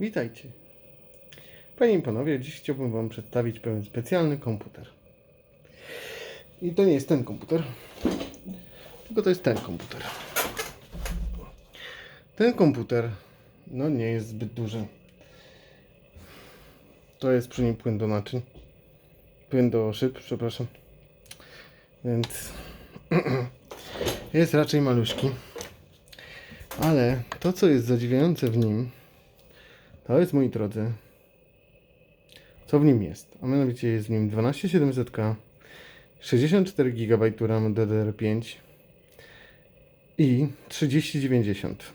Witajcie. Panie i panowie, dziś chciałbym wam przedstawić pewien specjalny komputer. I to nie jest ten komputer, tylko to jest ten komputer. Ten komputer, no nie jest zbyt duży. To jest przy nim płyn do naczyń. Płyn do szyb, przepraszam. Więc jest raczej maluśki. Ale to, co jest zadziwiające w nim, to jest, moi drodzy, co w nim jest. A mianowicie jest w nim 12700K, 64 GB RAM DDR5 i 3090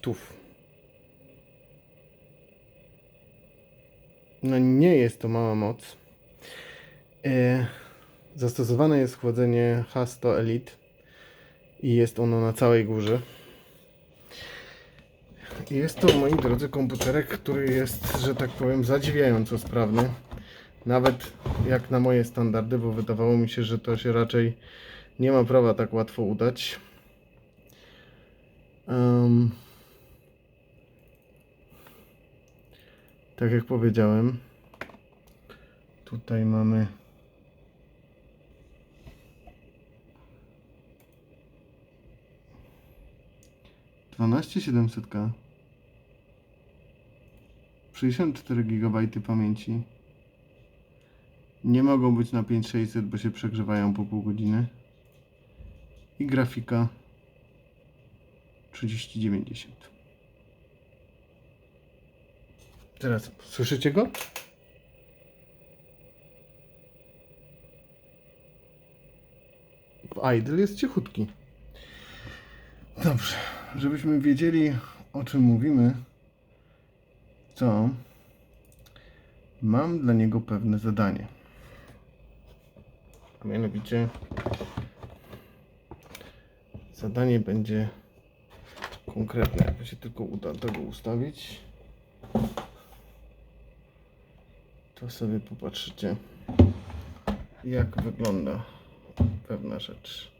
TUF. No nie jest to mała moc. E, zastosowane jest chłodzenie H100 Elite i jest ono na całej górze. Jest to, moi drodzy, komputerek, który jest, że tak powiem, zadziwiająco sprawny. Nawet jak na moje standardy, bo wydawało mi się, że to się raczej nie ma prawa tak łatwo udać. Em, tak jak powiedziałem, tutaj mamy dwanaście siedemset K 64 GB pamięci. Nie mogą być na 5600, bo się przegrzewają po pół godziny. I grafika 3090. Teraz słyszycie go? W idle jest cichutki. Dobrze, żebyśmy wiedzieli o czym mówimy to mam dla niego pewne zadanie. Mianowicie zadanie będzie konkretne. Jakby się tylko uda tego ustawić, to sobie popatrzycie, jak wygląda pewna rzecz.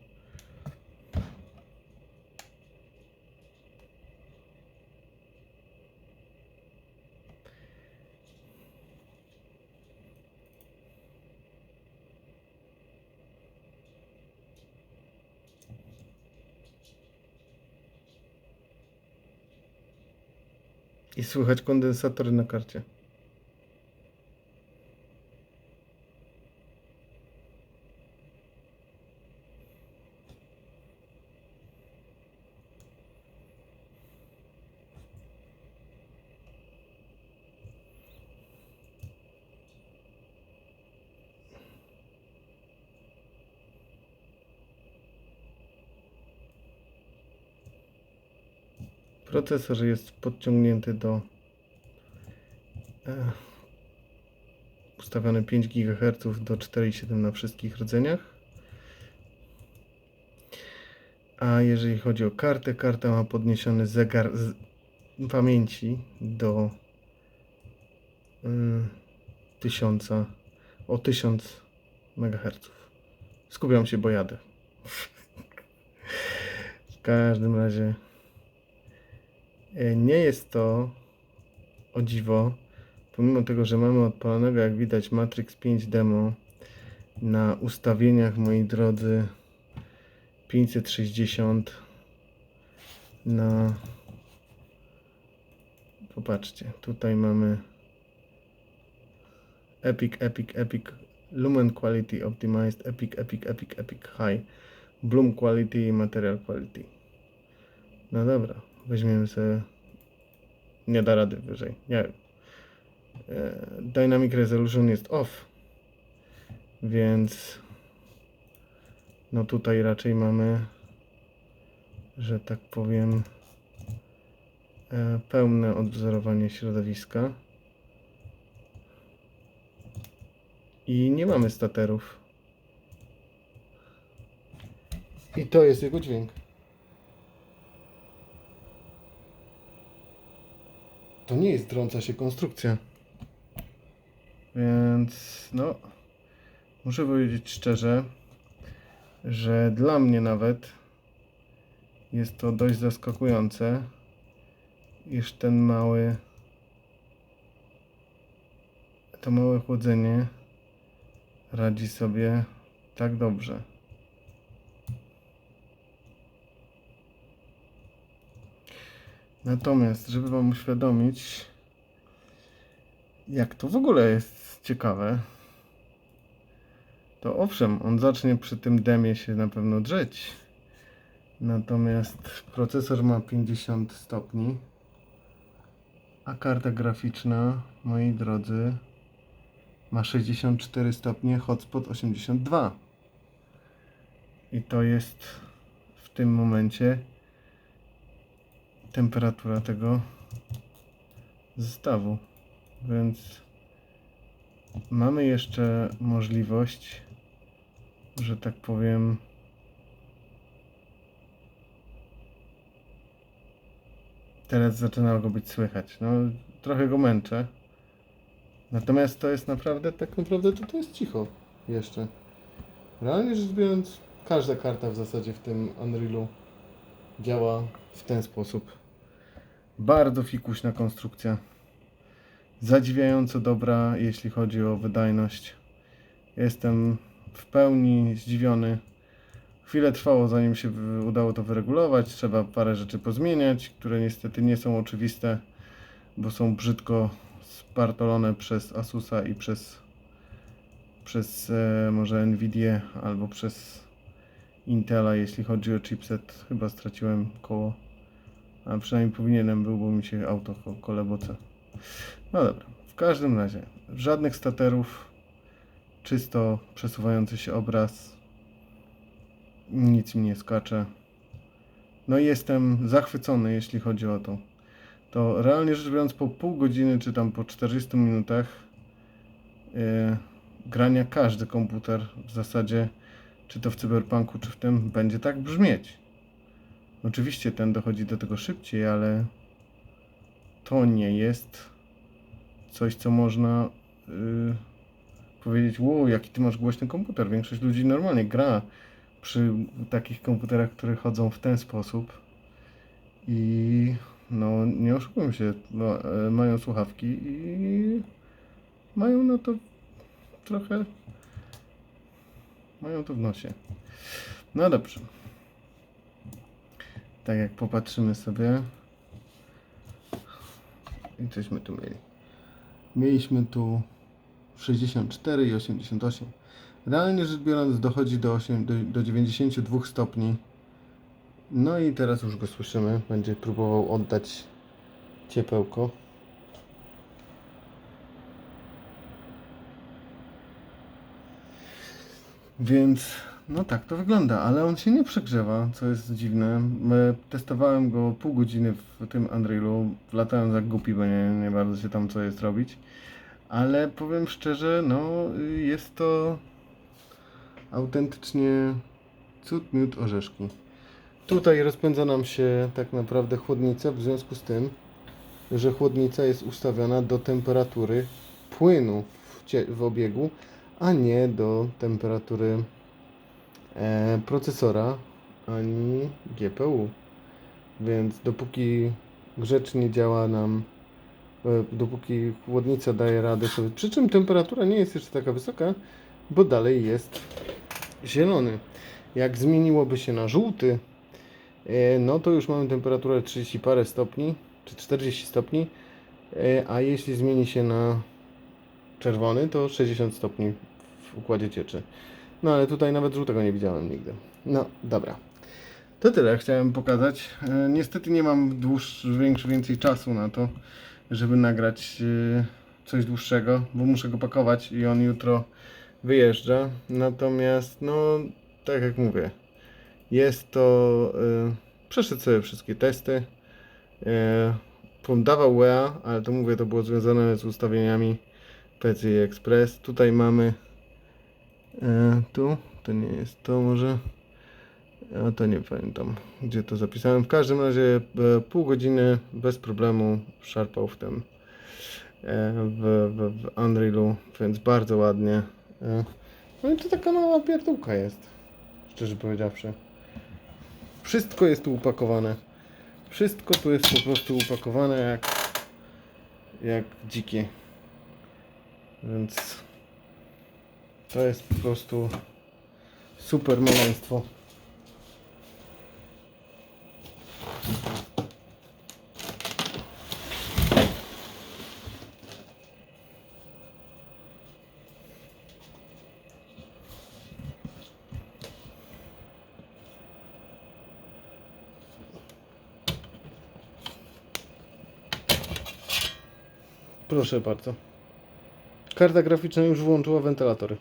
I słychać kondensatory na karcie. Procesor jest podciągnięty do e, ustawiony 5 GHz do 4,7 na wszystkich rdzeniach. A jeżeli chodzi o kartę, karta ma podniesiony zegar pamięci do mm, 1000 o 1000 MHz. Skupiam się, bo jadę. W każdym razie E, Nie jest to o dziwo, pomimo tego, że mamy odpalonego, jak widać, Matrix 5 demo na ustawieniach, moi drodzy, 560 na popatrzcie, tutaj mamy Epic, Epic, Epic, Lumen Quality Optimized, Epic, Epic, Epic, Epic High, Bloom Quality i Material Quality. No dobra, weźmiemy sobie. Nie da rady wyżej. Nie wiem. E, Dynamic Resolution jest off. Więc. No tutaj raczej mamy. Że tak powiem. e, Pełne odwzorowanie środowiska. I nie mamy staterów. I to jest jego dźwięk. To nie jest drąca się konstrukcja. Więc no, muszę powiedzieć szczerze, że dla mnie nawet jest to dość zaskakujące, iż ten mały to małe chłodzenie radzi sobie tak dobrze. Natomiast, żeby Wam uświadomić, jak to w ogóle jest ciekawe, to owszem, on zacznie przy tym demie się na pewno drzeć. Natomiast procesor ma 50 stopni, a karta graficzna, moi drodzy, ma 64 stopnie, hotspot 82. I to jest w tym momencie temperatura tego zestawu. Więc mamy jeszcze możliwość, że tak powiem, teraz zaczyna go być słychać. No, trochę go męczę. Natomiast to jest naprawdę, tak naprawdę to, to jest cicho jeszcze. Realnie rzecz biorąc, każda karta w zasadzie w tym Unrealu działa w ten sposób. Bardzo fikuśna konstrukcja. Zadziwiająco dobra, jeśli chodzi o wydajność. Jestem w pełni zdziwiony. Chwilę trwało, zanim się udało to wyregulować. Trzeba parę rzeczy pozmieniać, które niestety nie są oczywiste, bo są brzydko spartolone przez Asusa i przez, przez e, może Nvidia albo przez Intela, jeśli chodzi o chipset. Chyba straciłem koło, a przynajmniej powinienem był, bo mi się auto ko- koleboce. No dobra, w każdym razie żadnych staterów, czysto przesuwający się obraz, nic mi nie skacze. No i jestem zachwycony, jeśli chodzi o to. To realnie rzecz biorąc, po pół godziny czy tam po 40 minutach e, grania każdy komputer w zasadzie, czy to w cyberpunku, czy w tym, będzie tak brzmieć. Oczywiście ten dochodzi do tego szybciej, ale to nie jest coś, co można y, powiedzieć, wow, jaki ty masz głośny komputer. Większość ludzi normalnie gra przy takich komputerach, które chodzą w ten sposób i no nie oszukujmy się, no, e, mają słuchawki i mają no to trochę mają to w nosie. No dobrze. Tak jak popatrzymy sobie i cośmy tu mieli. Mieliśmy tu 64 i 88. Realnie rzecz biorąc dochodzi do, 8, do, do 92 stopni. No i teraz już go słyszymy. Będzie próbował oddać ciepełko. Więc no tak to wygląda, ale on się nie przegrzewa, co jest dziwne. My- Testowałem go pół godziny w tym Unrealu, latałem za głupi, bo nie, nie bardzo się tam co jest robić. Ale powiem szczerze, no jest to autentycznie cud, miód, orzeszki. Tutaj rozpędza nam się tak naprawdę chłodnica w związku z tym, że chłodnica jest ustawiona do temperatury płynu w, w obiegu, a nie do temperatury e, procesora ani GPU. Więc dopóki grzecznie działa nam, e, dopóki chłodnica daje radę sobie, przy czym temperatura nie jest jeszcze taka wysoka, bo dalej jest zielony. Jak zmieniłoby się na żółty, e, no to już mamy temperaturę 30 parę stopni, czy 40 stopni, e, a jeśli zmieni się na czerwony, to 60 stopni w układzie cieczy. No ale tutaj nawet żółtego nie widziałem nigdy. No dobra. To tyle chciałem pokazać. E, niestety nie mam dłuż, większy, więcej czasu na to, żeby nagrać e, coś dłuższego, bo muszę go pakować i on jutro wyjeżdża. Natomiast, no, tak jak mówię, jest to. E, przeszedł sobie wszystkie testy. E, dawał WEA, ale to mówię, to było związane z ustawieniami PCI Express. Tutaj mamy e, tu, to nie jest to może. A to nie pamiętam, gdzie to zapisałem. W każdym razie e, pół godziny bez problemu szarpał w tym e, w, w, w Unrealu, więc bardzo ładnie. E, no i to taka mała pierdółka jest, szczerze powiedziawszy. Wszystko jest tu upakowane. Wszystko tu jest po prostu upakowane jak, jak dzikie. Więc to jest po prostu super maleństwo. Proszę bardzo. Karta graficzna już włączyła wentylatory.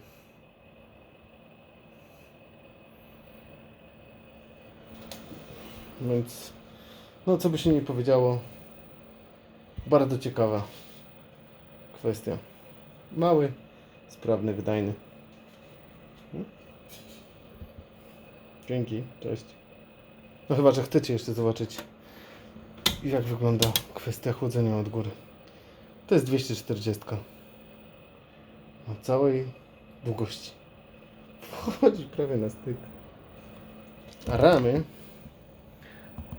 Więc, no co by się nie powiedziało, bardzo ciekawa kwestia. Mały, sprawny, wydajny. Hmm? Dzięki, cześć. No chyba, że chcecie jeszcze zobaczyć, jak wygląda kwestia chłodzenia od góry. To jest 240 na całej długości. Wchodzi prawie na styk. A ramy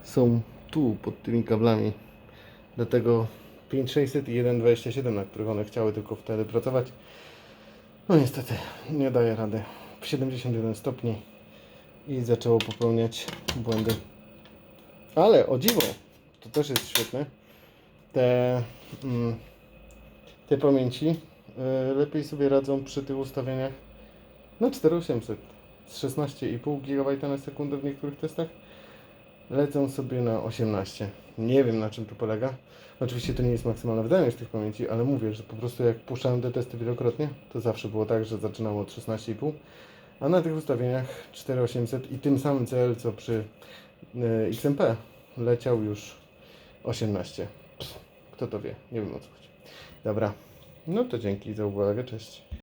są tu pod tymi kablami. Dlatego 5600 i 127, na których one chciały tylko wtedy pracować. No niestety nie daje rady. W 71 stopni i zaczęło popełniać błędy. Ale o dziwo, to też jest świetne. Te, mm, te pamięci y, lepiej sobie radzą przy tych ustawieniach na 4800 z 16,5 GB na sekundę w niektórych testach lecą sobie na 18. Nie wiem na czym to polega. Oczywiście to nie jest maksymalna wydajność tych pamięci, ale mówię, że po prostu jak puszczałem te testy wielokrotnie, to zawsze było tak, że zaczynało od 16,5, a na tych ustawieniach 4800 i tym samym CL co przy y, XMP leciał już 18. Pff, Kto to wie? Nie wiem o co chodzi. Dobra. No to dzięki za uwagę. Cześć.